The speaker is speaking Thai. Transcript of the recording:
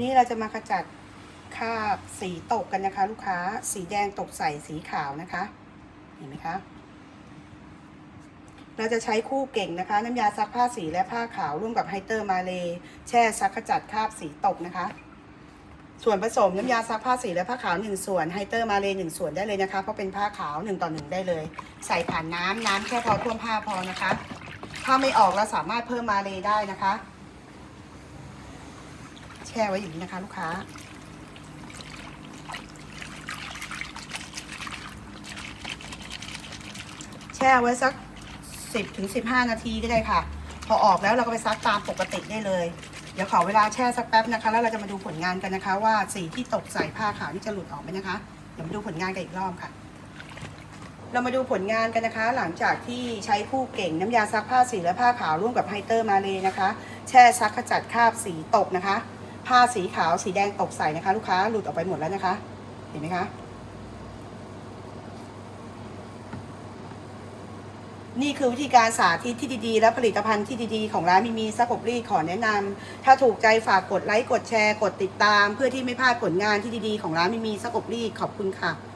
นี่เราจะมาขจัดคราบสีตกกันนะคะ ลูกค้าสีแดงตกใส่สีขาวนะคะ เห็นไหมคะ เราจะใช้คู่เก่งนะคะ น้ำยาซักผ้าสีและผ้าขาวร่วมกับไฮเตอร์มาเลแช่ซักขจัดคราบสีตกนะคะ ส่วนผสมน้ำยาซักผ้าสีและผ้าขาวหนึ่งส่วนไฮเตอร์มาเลหนึ่งส่วนได้เลยนะคะ เพราะเป็นผ้าขาวหนึ่งต่อหนึ่งได้เลย ใส่ผ่านน้ำน้ำแค่พอท่วมผ้าพอนะคะ ถ้าไม่ออกเราสามารถเพิ่มมาเลได้นะคะ แช่ไว้อย่างนี้นะคะ ลูกค้า แช่ไว้สักสิบถึงสิบห้านาทีก็ได้ค่ะ พอออกแล้วเราก็ไปซักตามปกติได้เลย เดี๋ยวขอเวลาแช่สักแป๊บนะคะ แล้วเราจะมาดูผลงานกันนะคะ ว่าสีที่ตกใส่ผ้าขาวนี่จะหลุดออกไหมนะคะ เดี๋ยวมาดูผลงานกันอีกรอบค่ะเรามาดูผลงานกันนะคะ หลังจากที่ใช้คู่เก่งน้ำยาซักผ้าสีและผ้าขาวร่วมกับไฮเตอร์มาเลยนะคะ แช่ซักขจัดคราบสีตกนะคะ ผ้าสีขาวสีแดงตกใส่นะคะ ลูกค้าหลุดออกไปหมดแล้วนะคะ เห็นไหมคะนี่คือวิธีการสาธิตที่ดีๆ และผลิตภัณฑ์ที่ดีๆ ของร้านมีมีซักอบรีดขอแนะนำถ้าถูกใจฝากกดไลค์กดแชร์ กดติดตาม เพื่อที่ไม่พลาดผลงานที่ดีๆ ของร้านมีมีซักอบรีดขอบคุณค่ะ